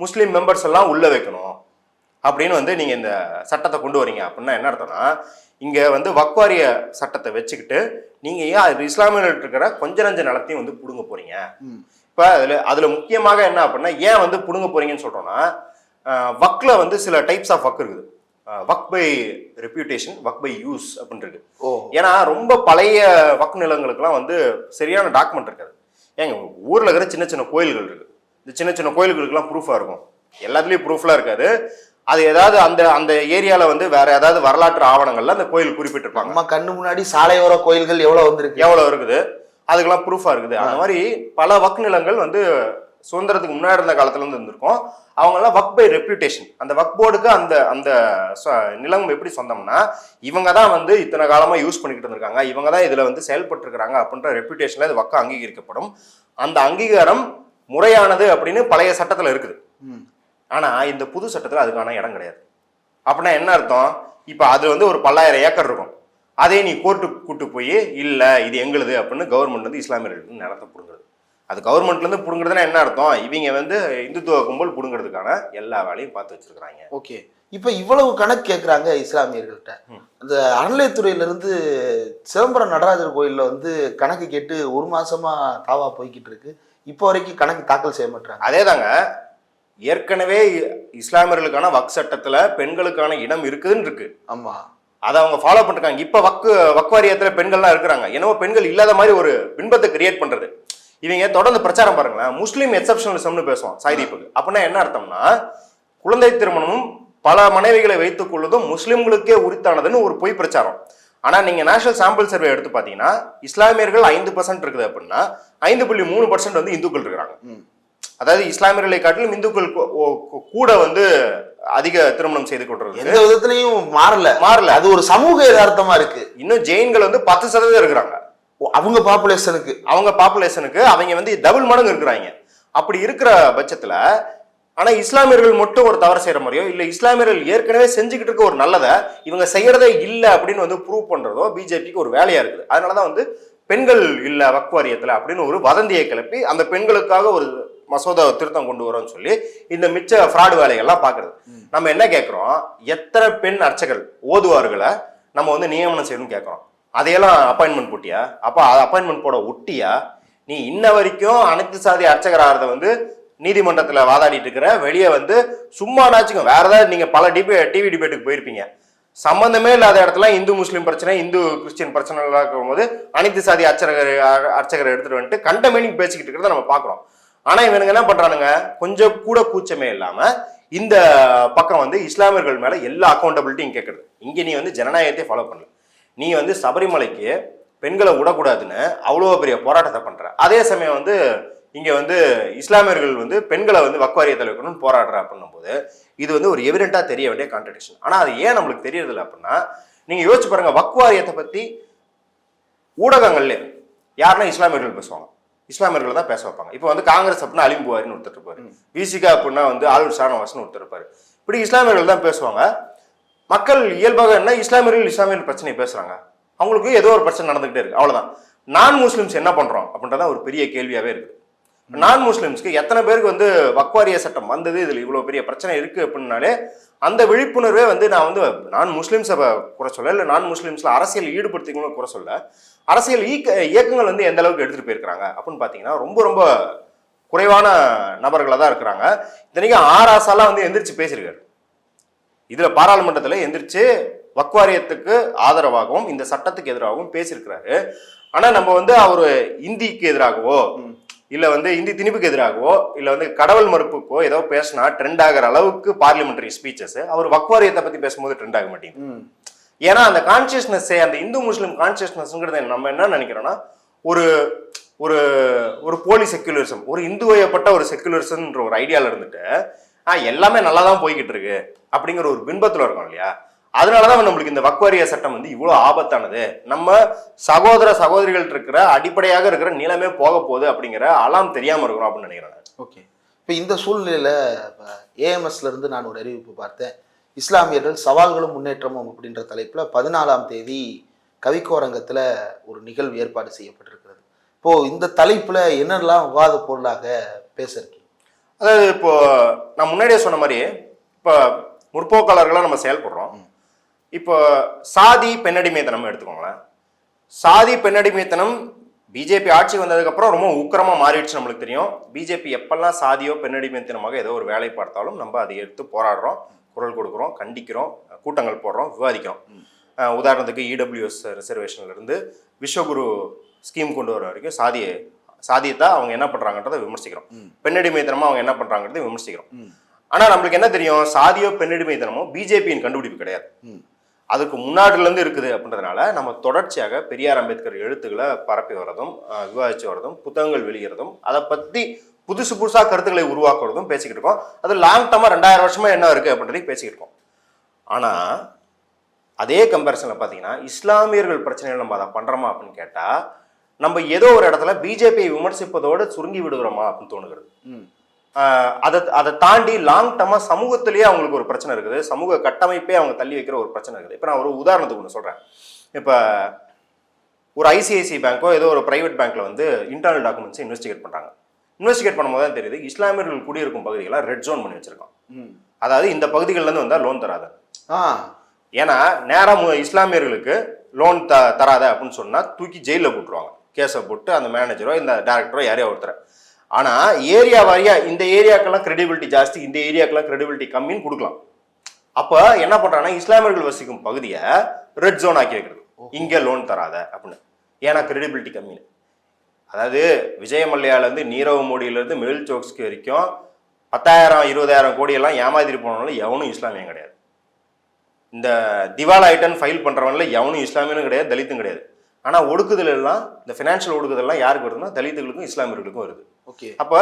B: முஸ்லீம் மெம்பர்ஸ் எல்லாம் உள்ள வைக்கணும் அப்படின்னு வந்து நீங்க இந்த சட்டத்தை கொண்டு வரீங்க அப்படின்னா என்ன அர்த்தம்னா இங்க வந்து வக்வாரிய சட்டத்தை வச்சுக்கிட்டு நீங்க ஏன் அது இஸ்லாமியர்கள் இருக்கிற கொஞ்ச நஞ்ச நிலத்தையும் வந்து புடுங்க போறீங்க. இப்ப அதுல அதுல முக்கியமாக என்ன அப்படின்னா ஏன் வந்து புடுங்க போறீங்கன்னு சொல்றோம்னா வக்ல வந்து சில டைப்ஸ் ஆஃப் வக் இருக்குது. Work by reputation work by use
A: ஓ.
B: ஏன்னா ரொம்ப பழைய வக்கு நிலங்களுக்குலாம் வந்து சரியான டாக்குமெண்ட் இருக்காது. ஏங்க ஊரில் இருக்கிற சின்ன சின்ன கோயில்கள் இருக்கு. இந்த சின்ன சின்ன கோயில்களுக்கெல்லாம் ப்ரூஃபாக இருக்கும். எல்லாத்துலேயும் ப்ரூஃப்லாம் இருக்காது. அது ஏதாவது அந்த அந்த ஏரியாவில் வந்து வேற ஏதாவது வரலாற்று ஆவணங்கள்ல அந்த கோயில் குறிப்பிட்டிருப்பாங்க.
A: நம்ம கண்ணு முன்னாடி சாலையோர கோயில்கள் எவ்வளவு வந்திருக்கு?
B: எவ்வளோ இருக்குது? அதுக்கெல்லாம் ப்ரூஃபாக இருக்குது. அந்த மாதிரி பல வக் நிலங்கள் வந்து சுதந்திரத்துக்கு முன்னாடி இருந்த காலத்துல இருந்து இருந்திருக்கும். அவங்கெல்லாம் வக் பை ரெப்யூட்டேஷன் அந்த வக் போர்டுக்கு அந்த அந்த நிலம் எப்படி சொந்தம்னா இவங்க தான் வந்து இத்தனை காலமா யூஸ் பண்ணிக்கிட்டு இருந்திருக்காங்க. இவங்க தான் இதுல வந்து செயல்பட்டு இருக்காங்க அப்படின்ற ரெப்யூட்டேஷன்ல இது வக்கம் அங்கீகரிக்கப்படும். அந்த அங்கீகாரம் முறையானது அப்படின்னு பழைய சட்டத்துல இருக்குது.
A: ம்.
B: ஆனா இந்த புது சட்டத்துல அதுக்கான இடம் கிடையாது. அப்படின்னா என்ன அர்த்தம்? இப்போ அது வந்து ஒரு பல்லாயிரம் ஏக்கர் இருக்கும். அதே நீ கோர்ட்டுக்கு கூட்டு போய் இல்லை இது எங்களுது அப்படின்னு கவர்மெண்ட் வந்து இஸ்லாமியர்களுக்கு நிலத்தை பிடுங்குறது. அது கவர்மெண்ட்லேருந்து பிடுங்குறதுன்னா என்ன அர்த்தம்? இவங்க வந்து இந்துத்துவ கும்பல் பிடுங்கிறதுக்கான எல்லா வேலையும் பார்த்து வச்சிருக்கிறாங்க.
A: ஓகே. இப்ப இவ்வளவு கணக்கு கேக்குறாங்க இஸ்லாமியர்கள்ட்ட. அந்த அறநிலையத்துறையில இருந்து சிதம்பரம் நடராஜர் கோயில்ல வந்து கணக்கு கேட்டு ஒரு மாசமா தாவா போய்கிட்டு இருக்கு. இப்போ வரைக்கும் கணக்கு தாக்கல் செய்ய மாட்டாங்க
B: அதே தாங்க ஏற்கனவே இஸ்லாமியர்களுக்கான வக் சட்டத்துல பெண்களுக்கான இடம் இருக்குதுன்னு இருக்கு.
A: ஆமா.
B: அதை அவங்க ஃபாலோ பண்ணிருக்காங்க. இப்ப வக்கு வக்வாரியத்துல பெண்கள்லாம் இருக்கிறாங்க. என்னவோ பெண்கள் இல்லாத மாதிரி ஒரு பின்பத்தை கிரியேட் பண்றது. இவங்க தொடர்ந்து பிரச்சாரம் பாருங்களேன். முஸ்லீம் எக்ஸப்ஷனலிசம்னு பேசுவோம் சாய்தீப்புக்கு அப்படின்னா என்ன அர்த்தம்னா குழந்தை திருமணமும் பல மனைவிகளை வைத்துக் கொள்வதும் முஸ்லிம்களுக்கே உரித்தானதுன்னு ஒரு பொய் பிரச்சாரம். ஆனா நீங்க நேஷனல் சாம்பிள் சர்வே எடுத்து பாத்தீங்கன்னா இஸ்லாமியர்கள் ஐந்து பர்சன்ட் இருக்குது அப்படின்னா ஐந்து புள்ளி மூணு பர்சன்ட் வந்து இந்துக்கள் இருக்கிறாங்க. அதாவது இஸ்லாமியர்களை காட்டிலும் இந்துக்கள் கூட வந்து அதிக திருமணம் செய்து கொண்டிருக்கு
A: எந்த விதத்துலயும் மாறல.
B: மாறல.
A: அது ஒரு சமூக யதார்த்தமா இருக்கு.
B: இன்னும் ஜெயின்கள் வந்து பத்து சதவீதம் இருக்கிறாங்க.
A: அவங்க பாப்புலேஷனுக்கு
B: அவங்க பாப்புலேஷனுக்கு அவங்க வந்து டபுள் மடங்கு இருக்கிறாங்க. அப்படி இருக்கிற பட்சத்துல ஆனா இஸ்லாமியர்கள் மட்டும் ஒரு தவறு செய்யற மாதிரியோ இல்ல இஸ்லாமியர்கள் ஏற்கனவே செஞ்சுக்கிட்டு இருக்க ஒரு நல்லதை இவங்க செய்யறதே இல்ல அப்படின்னு வந்து ப்ரூவ் பண்றதோ பிஜேபிக்கு ஒரு வேலையா இருக்குது. அதனாலதான் வந்து பெண்கள் இல்ல வக்வாரியத்துல அப்படின்னு ஒரு வதந்தியை கிளப்பி அந்த பெண்களுக்காக ஒரு மசோதா திருத்தம் கொண்டு வரோம்னு சொல்லி இந்த மிச்ச ஃப்ராடு வேலைகள்லாம் பாக்குறது. நம்ம என்ன கேட்கிறோம் எத்தனை பெண் அர்ச்சகர்கள் ஓதுவார்களை நம்ம வந்து நியமனம் செய்யணும்னு கேட்கிறோம் அதையெல்லாம் அப்பாயின்மெண்ட் போட்டியா? அப்ப அப்பாயின்மெண்ட் போட ஒட்டியா? நீ இன்ன வரைக்கும் அனைத்து சாதி அர்ச்சகராகிறத வந்து நீதிமன்றத்தில் வாதாடிட்டு இருக்கிற வெளியே வந்து சும்மா நாச்சுக்கும் வேற ஏதாவது நீங்கள் பல டிபே டிவி டிபேட்டுக்கு போயிருப்பீங்க. சம்பந்தமே இல்லாத இடத்துல இந்து முஸ்லீம் பிரச்சனை இந்து கிறிஸ்டின் பிரச்சனைலாம் இருக்கும் இருக்கும்போது அனைத்து சாதி அர்ச்சகர் அர்ச்சகரை எடுத்துகிட்டு வந்துட்டு கண்டமேனிங் பேசிக்கிட்டு இருக்கிறத நம்ம பார்க்குறோம். ஆனால் இவனுங்க என்ன பண்ணுறானுங்க கொஞ்சம் கூட கூச்சமே இல்லாமல் இந்த பக்கம் வந்து இஸ்லாமியர்கள் மேலே எல்லா அக்கௌண்டபிலிட்டியும் கேட்குறது இங்கே நீ வந்து ஜனநாயகத்தை ஃபாலோ பண்ணல. நீ வந்து சபரிமலைக்கு பெண்களை விடக்கூடாதுன்னு அவ்வளோ பெரிய போராட்டத்தை பண்ற. அதே சமயம் வந்து இங்க வந்து இஸ்லாமியர்கள் வந்து பெண்களை வந்து வக்வாரியத்தில் வைக்கணும்னு போராடுற அப்படின்னும்போது இது வந்து ஒரு எவிடென்ட்டா தெரிய வேண்டிய கான்ட்ரடிக்ஷன் ஆனா அது ஏன் நம்மளுக்கு தெரியறதில்ல அப்படின்னா நீங்க யோசிச்சு பாருங்க வக்வாரியத்தை பத்தி ஊடகங்கள்ல யாருன்னா இஸ்லாமியர்கள் பேசுவாங்க. இஸ்லாமியர்கள் தான் பேச வைப்பாங்க. இப்போ வந்து காங்கிரஸ் அப்படின்னா அலிம் புகாரின்னு ஒருத்தர் இருப்பாரு. விசிகா அப்படின்னா வந்து ஆளுநர் ஷானவாஸ்னு ஒருத்தர் இருப்பாரு. இப்படி இஸ்லாமியர்கள் தான் பேசுவாங்க. மக்கள் இயல்பாக என்ன இஸ்லாமியர்கள் இஸ்லாமியர்கள் பிரச்சனையை பேசுறாங்க. அவங்களுக்கு ஏதோ ஒரு பிரச்சனை நடந்துகிட்டே இருக்கு. அவ்வளவுதான். நான் முஸ்லிம்ஸ் என்ன பண்றோம் அப்படின்றத ஒரு பெரிய கேள்வியாவே இருக்குது. நான் முஸ்லிம்ஸ்க்கு எத்தனை பேருக்கு வந்து வக்வாரிய சட்டம் வந்தது இதுல இவ்வளவு பெரிய பிரச்சனை இருக்கு அப்படின்னாலே அந்த விழிப்புணர்வே வந்து நான் வந்து நான் முஸ்லீம்ஸை குறை சொல்ல இல்லை நான் முஸ்லிம்ஸ்ல அரசியல் ஈடுபடுத்திக்கணும் குறை சொல்ல அரசியல் ஈக்க இயக்கங்கள் வந்து எந்த அளவுக்கு எடுத்துட்டு போயிருக்கிறாங்க அப்படின்னு பார்த்தீங்கன்னா ரொம்ப ரொம்ப குறைவான நபர்களாக தான் இருக்கிறாங்க. இத்தனைக்கும் ஆராசாலாம் வந்து எந்திரிச்சு பேசியிருக்காரு. இதுல பாராளுமன்றத்துல எந்திரிச்சு வக்வாரியத்துக்கு ஆதரவாகவும் இந்த சட்டத்துக்கு எதிராகவும் பேசியிருக்கிறாரு. ஆனா நம்ம வந்து அவர் இந்திக்கு எதிராகவோ இல்ல வந்து இந்தி திணிப்புக்கு எதிராகவோ இல்ல வந்து கடவுள் மறுப்புக்கோ ஏதோ பேசினா ட்ரெண்ட் ஆகிற அளவுக்கு பார்லிமெண்டரி ஸ்பீச்சஸ் அவர் வக்வாரியத்தை பத்தி பேசும்போது ட்ரெண்ட் ஆக மாட்டேங்குது. ஏன்னா அந்த கான்சியஸ்னஸ்ஸே அந்த இந்து முஸ்லிம் கான்சியஸ்னஸ்ங்கிறது நம்ம என்ன நினைக்கிறோம்னா ஒரு ஒரு ஒரு போலி செக்குலரிசம் ஒரு இந்துவயப்பட்ட ஒரு செக்குலரிசம்ன்ற ஒரு ஐடியால இருந்துட்டு ஆ எல்லாமே நல்லா தான் போய்கிட்டு இருக்கு அப்படிங்கிற ஒரு பின்பத்தில் இருக்கோம் இல்லையா? அதனால தான் நம்மளுக்கு இந்த வக்வாரிய சட்டம் வந்து இவ்வளோ ஆபத்தானது. நம்ம சகோதர சகோதரிகள் இருக்கிற அடிப்படையாக இருக்கிற நிலமே போக போகுது அப்படிங்கிற அலாம் தெரியாமல் இருக்கிறோம் அப்படின்னு நினைக்கிறேன்
A: ஓகே. இப்போ இந்த சூழ்நிலையில் ஏஎம்எஸ்ல இருந்து நான் ஒரு அறிவிப்பு பார்த்தேன். இஸ்லாமியர்கள் சவால்களும் முன்னேற்றமும் அப்படின்ற தலைப்பில் பதினாலாம் தேதி கவிக்கோரங்கத்தில் ஒரு நிகழ்வு ஏற்பாடு செய்யப்பட்டிருக்கிறது. இப்போது இந்த தலைப்பில் என்னெல்லாம் விவாத பொருளாக பேச இருக்கீங்க
B: அதாவது இப்போ நான் முன்னாடியே சொன்ன மாதிரி இப்போ முற்போக்காளர்களாக நம்ம செயல்படுறோம். இப்போ சாதி பெண்ணடிமைத்தனம் எடுத்துக்கோங்களேன். சாதி பெண்ணடிமைத்தனம் பிஜேபி ஆட்சி வந்ததுக்கப்புறம் ரொம்ப உக்கிரமாக மாறிடுச்சு நம்மளுக்கு தெரியும். பிஜேபி எப்பெல்லாம் சாதியோ பெண்ணடிமைத்தனமாக ஏதோ ஒரு வேலை பார்த்தாலும் நம்ம அதை எடுத்து போராடுறோம் குரல் கொடுக்குறோம் கண்டிக்கிறோம் கூட்டங்கள் போடுறோம் விவாதிக்கிறோம். உதாரணத்துக்கு E இடபிள்யூஎஸ் ரிசர்வேஷன்ல இருந்து விஸ்வகுரு ஸ்கீம் கொண்டு வர வரைக்கும் சாதிய சாதியத்தை அவங்க என்ன பண்றாங்கன்றதை விமர்சிக்கிறோம். பெண்ணடிமைத்தனமா அவங்க என்ன பண்றாங்கன்றதை விமர்சிக்கிறோம். ஆனா நம்மளுக்கு என்ன தெரியும்? சாதியோ பெண்ணடிமைத்தனமோ பிஜேபியின் கண்டுபிடிப்பு கிடையாது. அதுக்கு முன்னாடில இருந்து இருக்குது அப்படின்றதுனால நம்ம தொடர்ச்சியாக பெரியார் அம்பேத்கர் எழுத்துக்களை பரப்பி வர்றதும் விவாதிச்சு வர்றதும் புத்தகங்கள் வெளியிறதும் அதை பத்தி புதுசு புதுசா கருத்துக்களை உருவாக்குறதும் பேசிக்கிட்டு இருக்கோம். அது லாங் டர்மா ரெண்டாயிரம் வருஷமா என்ன இருக்கு அப்படின்றதையும் பேசிக்கிட்டு இருக்கோம். ஆனா அதே கம்பேரிசனில் பார்த்தீங்கன்னா இஸ்லாமியர்கள் பிரச்சனைகள் நம்ம அதை பண்ணுறோமா அப்படின்னு கேட்டால் நம்ம ஏதோ ஒரு இடத்துல பிஜேபியை விமர்சிப்பதோடு சுருங்கி விடுகிறோமா அப்படின்னு தோணுகிறது. அதை அதை தாண்டி லாங் டர்மாக சமூகத்திலேயே அவங்களுக்கு ஒரு பிரச்சனை இருக்குது. சமூக கட்டமைப்பே அவங்க தள்ளி வைக்கிற ஒரு பிரச்சனை இருக்குது. இப்போ நான் ஒரு உதாரணத்துக்கு ஒன்று சொல்கிறேன் இப்போ ஒரு ஐசிஐசி பேங்க்கோ ஏதோ ஒரு பிரைவேட் பேங்க்ல வந்து இன்டர்னல் டாக்குமெண்ட்ஸ் இன்வெஸ்டிகேட் பண்ணுறாங்க இன்வெஸ்டிகேட் பண்ணும்போது தான் தெரியுது இஸ்லாமியர்கள் குடியிருக்கும் பகுதிகளை ரெட் ஜோன் பண்ணி வச்சிருக்கான்
A: ம்.
B: அதாவது இந்த பகுதிகள்லேருந்து வந்தால் லோன் தராது.
A: ஆ.
B: ஏன்னா நேரம் இஸ்லாமியர்களுக்கு லோன் த தராத அப்படின்னு சொன்னால் தூக்கி ஜெயிலில் போட்டுருவாங்க. கேஸை போட்டு அந்த மேனேஜரோ இந்த டேரக்டரோ யாரையோ ஒருத்தர். ஆனால் ஏரியா வாரியா இந்த ஏரியாக்கெல்லாம் கிரெடிபிலிட்டி ஜாஸ்தி இந்த ஏரியாக்கெல்லாம் கிரெடிபிலிட்டி கம்மின்னு கொடுக்கலாம். அப்போ என்ன பண்ணுறாங்கன்னா இஸ்லாமியர்கள் வசிக்கும் பகுதியை ரெட் ஜோன் ஆக்கி வைக்கிறது. இங்கே லோன் தராத அப்படின்னு. ஏன்னா கிரெடிபிலிட்டி கம்மின்னு. அதாவது விஜய மல்லையாலேருந்து நீரவ் மோடியிலேருந்து மெயில் சோக்ஸ்க்கு வரைக்கும் பத்தாயிரம் இருபதாயிரம் கோடியெல்லாம் ஏமாத்திட்டு போனாலும் எவனும் இஸ்லாமியம் கிடையாது. இந்த திவால் ஐட்டன் ஃபைல் பண்ணுறவன்ல எவனும் இஸ்லாமியனும் கிடையாது தலித்தும் கிடையாது. ஆனால் ஒடுக்குதல் எல்லாம் இந்த ஃபினான்ஷியல் ஒடுக்குதல்லாம் யாருக்கு வருதுன்னா தலித்துகளுக்கும் இஸ்லாமியர்களுக்கும் வருது.
A: ஓகே.
B: அப்போ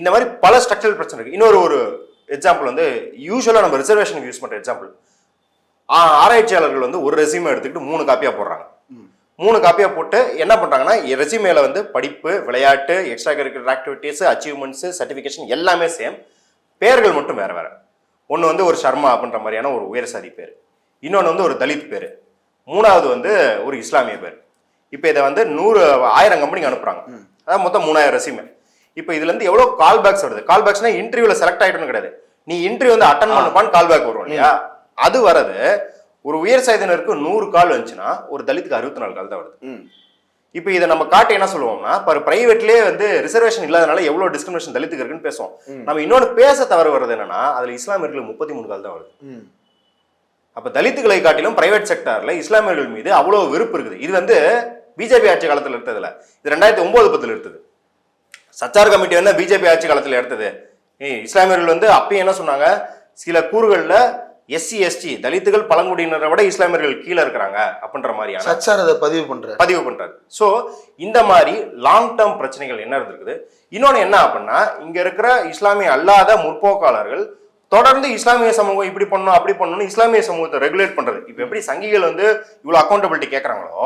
B: இந்த மாதிரி பல ஸ்ட்ரக்சரல் பிரச்சனை இருக்கு. இன்னொரு ஒரு எக்ஸாம்பிள் வந்து யூஸ்வலாக நம்ம ரிசர்வேஷனுக்கு யூஸ் பண்ணுற எக்ஸாம்பிள் ஆராய்ச்சியாளர்கள் வந்து ஒரு ரெசியூமே எடுத்துக்கிட்டு மூணு காப்பியாக போடுறாங்க. மூணு காப்பியாக போட்டு என்ன பண்ணுறாங்கன்னா ரெசியூமேல வந்து படிப்பு விளையாட்டு extra curricular activities achievements certification எல்லாமே சேம் பேர்கள் மட்டும் வேற வேற. ஒன்று வந்து ஒரு சர்மா அப்படின்ற மாதிரியான ஒரு உயர் சாதி பேர். இன்னொன்று வந்து ஒரு தலித் பேர். மூணாவது வந்து ஒரு இஸ்லாமிய பேர். இப்போ இதை வந்து நூறு ஆயிரம் கம்பெனிக்கு அனுப்புறாங்க. அதாவது மொத்தம் மூணாயிரம் ரெசியூமே இப்போ இதுல இருந்து எவ்வளோ கால் பேக்ஸ் வருது கால் பேக்ஸ்னா இன்டர்வியூல செலக்ட் ஆகிட்டோன்னு கிடையாது. நீ இன்டர்வியூ வந்து அட்டன் பண்ணுப்பான்னு கால் பேக் வரும் இல்லையா? அது வரது ஒரு உயர் சாதியினருக்கு நூறு கால் வந்துச்சுன்னா ஒரு தலித்துக்கு அறுபத்தி நாலு கால் தான் வருது. இப்போ இதை நம்ம காட்டி என்ன சொல்லுவோம்னா இப்போ பிரைவேட்லேயே வந்து ரிசர்வேஷன் இல்லாதனால எவ்வளோ டிஸ்கிரிமினேஷன் தலித்துக்கு இருக்குன்னு பேசுவோம். நம்ம இன்னொன்று பேச தவறு வருது என்னன்னா அதில் இஸ்லாமியர்களுக்கு முப்பத்தி மூணு கால் தான் வருது. அப்போ தலித்துகளை காட்டிலும் பிரைவேட் செக்டார்ல இஸ்லாமியர்கள் மீது அவ்வளோ வெறுப்பு இருக்குது. இது வந்து பிஜேபி ஆட்சி காலத்தில் எடுத்ததுல. இது ரெண்டாயிரத்தி ஒன்பது பத்தில் எடுத்தது. சச்சார் கமிட்டி வந்து பிஜேபி ஆட்சி காலத்தில் எடுத்தது. இஸ்லாமியர்கள் வந்து அப்பயும் என்ன சொன்னாங்க? சில கூறுகளில் எஸ்சி எஸ்டி தலித்துகள் பழங்குடியினரை விட இஸ்லாமியர்கள் கீழே இருக்கிறாங்க அப்படின்ற மாதிரியான
A: சச்சார் அதை பதிவு பண்றாரு.
B: பதிவு பண்றாரு. ஸோ இந்த மாதிரி லாங் டேர்ம் பிரச்சனைகள் என்ன இருந்திருக்குது? இன்னொன்று என்ன அப்படின்னா இங்க இருக்கிற இஸ்லாமிய அல்லாத முற்போக்காளர்கள் தொடர்ந்து இஸ்லாமிய சமூகம் இப்படி பண்ணணும் அப்படி பண்ணணும் இஸ்லாமிய சமூகத்தை ரெகுலேட் பண்றது. இப்போ எப்படி சங்கிகள் வந்து இவ்வளோ அக்கௌண்டபிலிட்டி கேட்குறாங்களோ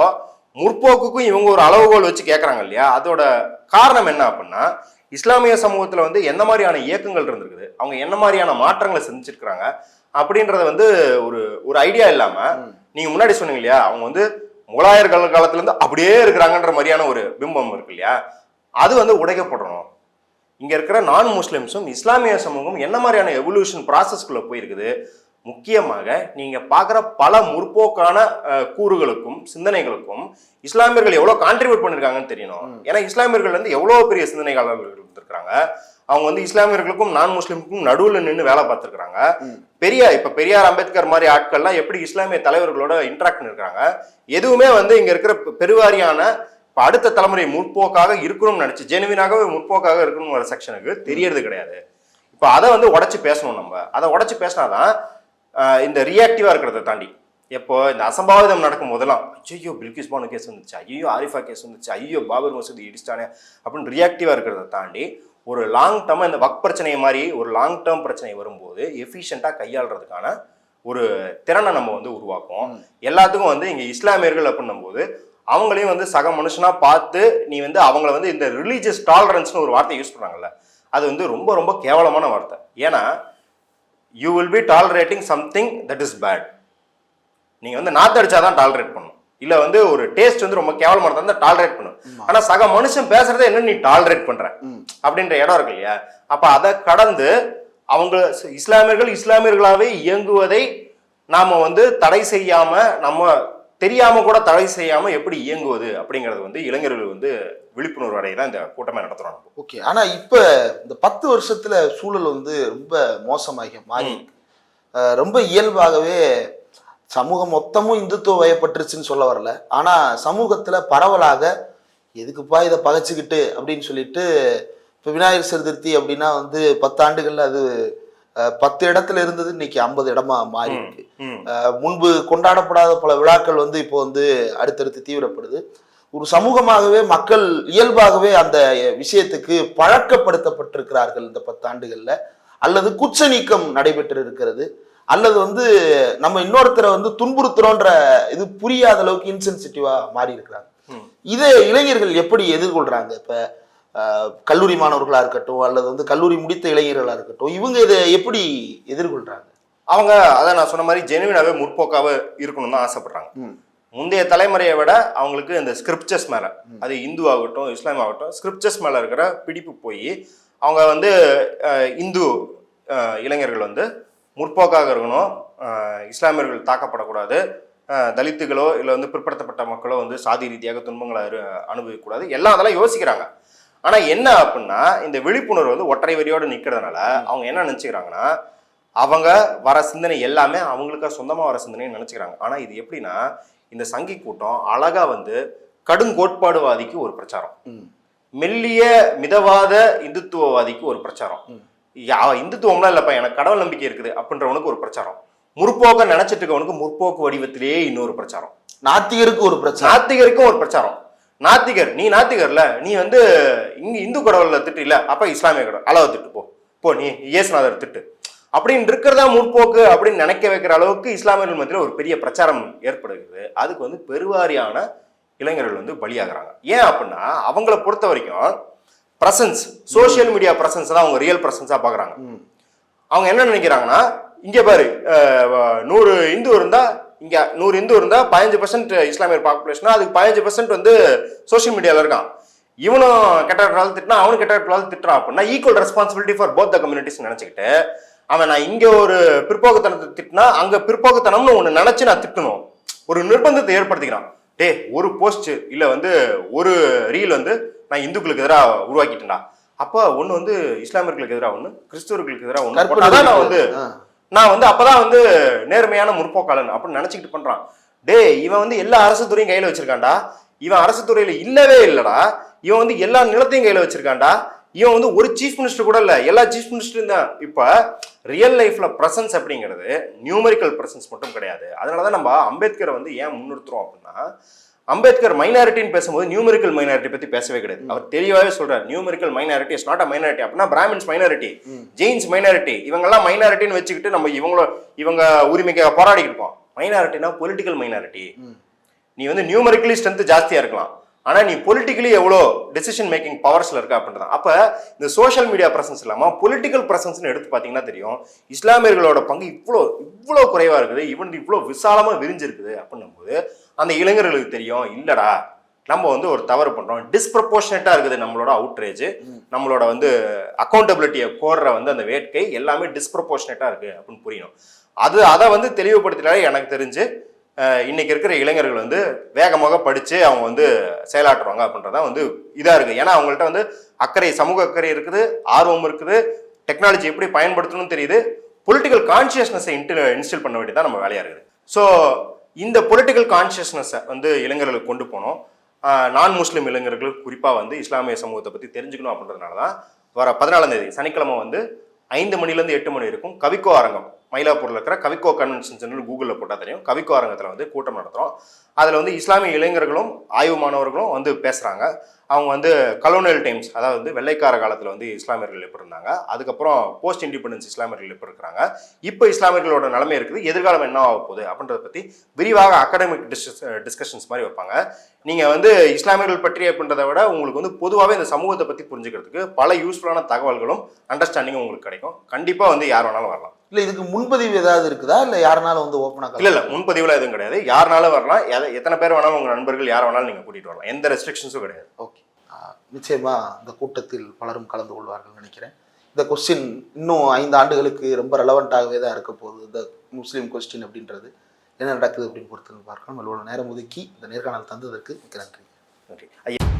B: முற்போக்குக்கும் இவங்க ஒரு அளவுகோல் வச்சு கேட்குறாங்க இல்லையா? அதோட காரணம் என்ன அப்படின்னா இஸ்லாமிய சமூகத்தில் வந்து எந்த மாதிரியான இயக்கங்கள் இருந்திருக்குது? அவங்க என்ன மாதிரியான மாற்றங்களை செஞ்சிருக்கிறாங்க அப்படின்றத வந்து ஒரு ஒரு ஐடியா இல்லாம நீங்க முன்னாடி சொன்னீங்க இல்லையா? அவங்க வந்து முகலாயர்கள் காலத்துல இருந்து அப்படியே இருக்கிறாங்கன்ற மாதிரியான ஒரு பிம்பம் இருக்கு இல்லையா? அது வந்து உடைக்கப்படணும். இங்க இருக்கிற நான் முஸ்லிம்ஸும் இஸ்லாமிய சமூகம் என்ன மாதிரியான எவல்யூஷன் ப்ராசஸ்க்குள்ள போயிருக்குது? முக்கியமாக நீங்க பார்க்குற பல முற்போக்கான கூறுகளுக்கும் சிந்தனைகளுக்கும் இஸ்லாமியர்கள் எவ்வளவு கான்ட்ரிபியூட் பண்ணிருக்காங்கன்னு தெரியணும். ஏன்னா இஸ்லாமியர்கள் வந்து எவ்வளவு பெரிய சிந்தனையாளர்கள் இருந்திருக்காங்க அவங்க வந்து இஸ்லாமியர்களுக்கும் நான் முஸ்லிமுக்கும் நடுவில் நின்று வேலை பார்த்துருக்காங்க பெரிய இப்ப பெரியார் அம்பேத்கர் மாதிரி ஆட்கள்லாம் எப்படி இஸ்லாமிய தலைவர்களோட இன்டராக்ட் பண்ணிருக்காங்க எதுவுமே வந்து இங்க இருக்கிற பெருவாரியான இப்ப அடுத்த தலைமுறை முற்போக்காக இருக்கணும்னு நினைச்சு ஜெனுவினாகவே முற்போக்காக இருக்கணும் ஒரு செக்ஷனுக்கு தெரியறது கிடையாது. இப்போ அதை வந்து உடைச்சு பேசணும் நம்ம. அதை உடைச்சு பேசினாதான் இந்த ரியாக்டிவா இருக்கிறத தாண்டி. எப்போ இந்த அசம்பாவிதம் நடக்கும் போதெல்லாம் ஐயோ பில்கிஸ் பானு கேஸ் வந்துச்சு ஐயோ ஆரிஃபா கேஸ் வந்துச்சு ஐயோ பாபர் மசூதி இடிச்சிட்டானே அப்படின்னு ரியாக்டிவா இருக்கிறத தாண்டி ஒரு லாங் டேர்ம் இந்த வக் பிரச்சனை மாதிரி ஒரு லாங் டேர்ம் பிரச்சனை வரும்போது எஃபிஷியண்டாக கையாளுறதுக்கான ஒரு திறனை நம்ம வந்து உருவாக்கும் எல்லாத்துக்கும் வந்து இங்க இஸ்லாமியர்கள் அப்படின்னும் போது அவங்களையும் வந்து சக மனுஷனா பார்த்து நீ வந்து அவங்கள வந்து இந்த ரிலீஜியஸ் டாலரன்ஸ்னு ஒரு வார்த்தை யூஸ் பண்ணாங்கல்ல அது வந்து ரொம்ப ரொம்ப கேவலமான வார்த்தை. ஏன்னா you will be tolerating something that is bad நீங்க வந்து நாத்து அடிச்சாதான் டாலரேட் பண்ணணும் இல்ல வந்து ஒரு டேஸ்ட் வந்து ரொம்ப கேவலமா இருந்தா டாலரேட் பண்ணும். ஆனா சக மனுஷன் பேசுறதை என்ன நீ டாலரேட் பண்ற? அப்படின்ற இடம் இருக்கு இல்லையா? அப்ப அதை கடந்து அவங்க இஸ்லாமியர்கள் இஸ்லாமியர்களாவே இயங்குவதை நாம வந்து தடை செய்யாம நம்ம தெரியாம கூட தடை செய்யாம எப்படி இயங்குவது அப்படிங்கறது வந்து இளைஞர்கள் வந்து விழிப்புணர்வு அடைய தான் இந்த கூட்டமே நடத்துறோம் நம்ம.
A: ஓகே. ஆனா இப்ப இந்த பத்து வருஷத்துல சூழல் வந்து ரொம்ப மோசமாகி மாறி. ரொம்ப இயல்பாகவே சமூகம் மொத்தமும் இந்துத்துவ வயப்பட்டுருச்சுன்னு சொல்ல வரல. ஆனா சமூகத்துல பரவலாக எதுக்குப்பா இதை பகைச்சுக்கிட்டு அப்படின்னு சொல்லிட்டு இப்போ விநாயகர் சதுர்த்தி அப்படின்னா வந்து பத்தாண்டுகள்ல அது பத்து இடத்துல இருந்தது இன்னைக்கு ஐம்பது இடமா மாறி இருக்கு. முன்பு கொண்டாடப்படாத பல விழாக்கள் வந்து இப்போ வந்து அடுத்தடுத்து தீவிரப்படுது. ஒரு சமூகமாகவே மக்கள் இயல்பாகவே அந்த விஷயத்துக்கு பழக்கப்படுத்தப்பட்டிருக்கிறார்கள் இந்த பத்தாண்டுகள்ல அல்லது குச்ச நீக்கம் நடைபெற்று இருக்கிறது அல்லது வந்து நம்ம இன்னொருத்தரை வந்து துன்புறுத்துறோன்ற இது புரியாத அளவுக்கு இன்சென்சிட்டிவா மாறி இருக்கிறாங்க. இதை இளைஞர்கள் எப்படி எதிர்கொள்றாங்க? இப்ப கல்லூரி மாணவர்களா இருக்கட்டும் அல்லது வந்து கல்லூரி முடித்த இளைஞர்களா இருக்கட்டும் இவங்க இதை எப்படி எதிர்கொள்றாங்க?
B: அவங்க அதான் நான் சொன்ன மாதிரி ஜெனுவினாவே முற்போக்காவே இருக்கணும்னு தான் ஆசைப்படுறாங்க. முந்தைய தலைமுறையை விட அவங்களுக்கு இந்த ஸ்கிரிப்சர்ஸ் மேல அது இந்து ஆகட்டும் இஸ்லாம் ஆகட்டும் ஸ்கிரிப்சர்ஸ் மேல இருக்கிற பிடிப்பு போய் அவங்க வந்து இந்து இளைஞர்கள் வந்து முற்போக்காக இருக்கணும் இஸ்லாமியர்கள் தாக்கப்படக்கூடாது தலித்துகளோ இல்லை வந்து பிற்படுத்தப்பட்ட மக்களோ வந்து சாதி ரீதியாக துன்பங்களை அனுபவிக்கக்கூடாது எல்லாம் அதெல்லாம் யோசிக்கிறாங்க. ஆனா என்ன அப்படின்னா இந்த விழிப்புணர்வு வந்து ஒற்றை வரியோடு நிக்கிறதுனால அவங்க என்ன நினைச்சுக்கிறாங்கன்னா அவங்க வர சிந்தனை எல்லாமே அவங்களுக்கா சொந்தமா வர சிந்தனைன்னு நினைச்சுக்கிறாங்க. ஆனா இது எப்படின்னா இந்த சங்கி கூட்டம் அழகா வந்து கடுங்கோட்பாடுவாதிக்கு ஒரு பிரச்சாரம். மெல்லிய மிதவாத இந்துத்துவவாதிக்கு ஒரு பிரச்சாரம். இந்துத்துவம்லாம் இல்லப்பா எனக்கு கடவுள் நம்பிக்கை இருக்குது அப்படின்றவனுக்கு ஒரு பிரச்சாரம். முற்போக்க நினைச்சிட்டு இருக்கவனுக்கு முற்போக்கு வடிவத்திலேயே இன்னொரு பிரச்சாரம்.
A: நாத்திகருக்கு ஒரு பிரச்சனை
B: நாத்திகருக்கும் ஒரு பிரச்சாரம். நாத்திகர் நீ நாத்திகர்ல நீ வந்து இங்க இந்து கடவுள்ல திட்டு இல்ல அப்ப இஸ்லாமிய கடவுள். அளவு திட்டு போ. போ நீ இயேசுநாதர் திட்டு. அப்படின்னு இருக்கிறதா முற்போக்கு அப்படின்னு நினைக்க வைக்கிற அளவுக்கு இஸ்லாமியர்கள் மத்தியில் ஒரு பெரிய பிரச்சாரம் ஏற்படுகிறது. அதுக்கு வந்து பெருவாரியான இளைஞர்கள் வந்து பலியாகிறாங்க. ஏன் அப்படின்னா அவங்கள பொறுத்த வரைக்கும் பிரசன்ஸ் சோஷியல் மீடியா பிரசன்ஸ் தான் அவங்க ரியல் பிரசன்ஸா பாக்குறாங்க.
A: ம்.
B: அவங்க என்ன நினைக்கிறாங்கன்னா இங்க பாரு நூறு இந்து இருந்தா இங்க நூறு இந்து இருந்தா பதினஞ்சு பர்சன்ட் இஸ்லாமியர் பாப்புலேஷனா அதுக்கு பதினஞ்சு பர்சன்ட் வந்து சோஷியல் மீடியால இருக்கான். இவனும் கெட்ட கெட்டாலும் திட்டினா அவனும் கெட்ட கெட்டாலும் திட்டுறான் அப்படின்னா equal responsibility for both the communities நினைச்சுக்கிட்டு அவன் நான் இங்க ஒரு பிற்போக்குத்தனத்தை திட்டினா அங்க பிற்போக்குத்தனம்னு ஒண்ணு நினைச்சு நான் திட்டணும். ஒரு நிர்பந்தத்தை ஏற்படுத்திக்கிறான். டே ஒரு போஸ்ட் இல்ல வந்து ஒரு ரீல் வந்து நான் இந்துக்களுக்கு எதிராக உருவாக்கிட்டேன்டா. அப்போ ஒண்ணு வந்து இஸ்லாமியர்களுக்கு எதிராக ஒண்ணு கிறிஸ்துவர்களுக்கு எதிராக போட்டாதான் நான் வந்து. நான் வந்து அப்பதான் வந்து நேர்மையான முற்போக்காளன் அப்படின்னு நினைச்சுக்கிட்டு பண்றான். டேய் இவன் வந்து எல்லா அரசு துறையும் கையில வச்சிருக்காண்டா இவன் அரசு துறையில இல்லவே இல்லடா. இவன் வந்து எல்லா நிலத்தையும் கையில வச்சிருக்காண்டா இவன் வந்து ஒரு சீஃப் மினிஸ்டர் கூட இல்ல எல்லா சீஃப் மினிஸ்டரும் தான். இப்ப ரியல் லைஃப்ல பிரசன்ஸ் அப்படிங்கிறது நியூமரிக்கல் பிரசன்ஸ் மட்டும் கிடையாது. அதனாலதான் நம்ம அம்பேத்கரை வந்து ஏன் முன்னிறுத்துறோம் அப்படின்னா அம்பேத்கர் மைனாரிட்டின்னு பேசும்போது நியூமரிக்கல் மைனாரிட்டி பத்தி பேசவே கிடையாது. அவர் தெளிவாகவே சொல்றாரு numerical minority is not a minority அப்படின்னா பிராமின்ஸ் மைனாரிட்டி ஜெயின்ஸ் மைனாரிட்டி இவங்கெல்லாம் மைனாரிட்டின்னு வச்சுக்கிட்டு நம்ம இவங்கள இவங்க உரிமைக்காக போராடிக்கிட்டு இருப்போம் மைனாரிட்டினா பொலிட்டிக்கல் மைனாரிட்டி. நீ வந்து நியூமரிக்கலி ஸ்ட்ரென்த் ஜாஸ்தியா இருக்கலாம். ஆனா நீ பொலிட்டிக்கலி எவ்வளோ டெசிஷன் மேக்கிங் பவர்ஸ்ல இருக்க அப்படின்றதான் அப்ப இந்த சோஷியல் மீடியா பிரசன்ஸ் இல்லாம பொலிட்டிக்கல் பிரசன்ஸ்னு எடுத்து பாத்தீங்கன்னா தெரியும் இஸ்லாமியர்களோட பங்கு இவ்வளோ இவ்வளோ குறைவா இருக்குது. இவன் இவ்வளோ விசாலமா விரிஞ்சிருக்குது அப்படின்னும் போது அந்த இளைஞர்களுக்கு தெரியும் இல்லடா நம்ம வந்து ஒரு தவறு பண்றோம். டிஸ்ப்ரப்போர்ஷனேட்டா இருக்குது நம்மளோட அவுட்ரேஜ் நம்மளோட வந்து அக்கௌண்டபிலிட்டியை கோர்ற வந்து அந்த வேட்கை எல்லாமே டிஸ்ப்ரப்போர்ஷனேட்டா இருக்கு அப்படின்னு புரியணும். அது அதை வந்து தெளிவுபடுத்தினாலே எனக்கு தெரிஞ்சு இன்னைக்கு இருக்கிற இளைஞர்கள் வந்து வேகமாக படிச்சு அவங்க வந்து செயலாற்றுவாங்க அப்படின்றதான் வந்து இதா இருக்கு. ஏன்னா அவங்கள்ட்ட வந்து அக்கறை சமூக அக்கறை இருக்குது ஆர்வம் இருக்குது டெக்னாலஜி எப்படி பயன்படுத்தணும்னு தெரியுது. பொலிட்டிக்கல் கான்சியஸ்னஸை இன்ட்டு இன்ஸ்டில் பண்ண வேண்டியதான் நம்ம வேலையா இருக்குது. ஸோ இந்த பொலிட்டிக்கல் கான்சியஸ்னஸை வந்து இளைஞர்களுக்கு கொண்டு போனோம். நான் முஸ்லீம் இளைஞர்கள் குறிப்பாக வந்து இஸ்லாமிய சமூகத்தை பற்றி தெரிஞ்சுக்கணும் அப்படின்றதுனால தான் வர பதினாலாம் தேதி சனிக்கிழமை வந்து ஐந்து மணிலேருந்து எட்டு மணி இருக்கும் கவிக்கோ அரங்கம். மயிலாப்பூரில் இருக்கிற கவிக்கோ கன்வென்ஷன் சென்டர் கூகுளில் போட்டால் தெரியும். கவிக்கோ அரங்கத்தில் வந்து கூட்டம் நடத்துகிறோம் அதில் வந்து இஸ்லாமிய இளைஞர்களும் ஆய்வு மாணவர்களும் வந்து பேசுகிறாங்க அவங்க வந்து கலோனியல் டைம்ஸ் அதாவது வந்து வெள்ளைக்கார காலத்தில் வந்து இஸ்லாமியர்கள் எப்படி இருந்தாங்க அதுக்கப்புறம் போஸ்ட் இண்டிபெண்டன்ஸ் இஸ்லாமியர்கள் எப்படி இருக்கிறாங்க இப்போ இஸ்லாமியர்களோட நிலைமை இருக்குது எதிர்காலம் என்ன ஆக போகுது அப்படின்றத பற்றி விரிவாக அகாடமிக் டிஸ்கஸ் டிஸ்கஷன்ஸ் மாதிரி வைப்பாங்க. நீங்கள் வந்து இஸ்லாமியர்கள் பற்றி அப்படின்றத விட உங்களுக்கு வந்து பொதுவாகவே இந்த சமூகத்தை பற்றி புரிஞ்சுக்கிறதுக்கு பல யூஸ்ஃபுல்லான தகவல்களும் அண்டர்ஸ்டாண்டிங்கும் உங்களுக்கு கிடைக்கும். கண்டிப்பாக வந்து யார் வேணாலும் வரலாம்.
A: இல்ல இதுக்கு முன்பதிவு ஏதாவது இருக்குதா? இல்ல யாருனாலும் வந்து ஓப்பனா
B: இல்ல இல்ல முன்பதிவுல எதுவும் கிடையாது. யாருனாலும் வரலாம். எத- எத்தனை பேர் வேணாலும் உங்க நண்பர்கள் யார் வேணாலும் நீங்க கூட்டிட்டு வரலாம். எந்த ரெஸ்ட்ரிக்ஷன்ஸும் கிடையாது.
A: ஓகே நிச்சயமா இந்த கூட்டத்தில் பலரும் கலந்து கொள்வார்கள் நினைக்கிறேன். இந்த கொஸ்டின் இன்னும் ஐந்து ஆண்டுகளுக்கு ரொம்ப ரெலவெண்ட்டாகவே தான் இருக்க போகுது. இந்த முஸ்லீம் கொஸ்டின் அப்படின்றது என்ன நடக்குது அப்படின்னு பொறுத்து பார்க்கலாம். இவ்வளவு நேரம் ஒதுக்கி இந்த நேர்காணல் தந்ததற்கு மிக்க நன்றி.
B: நன்றி. ஐயா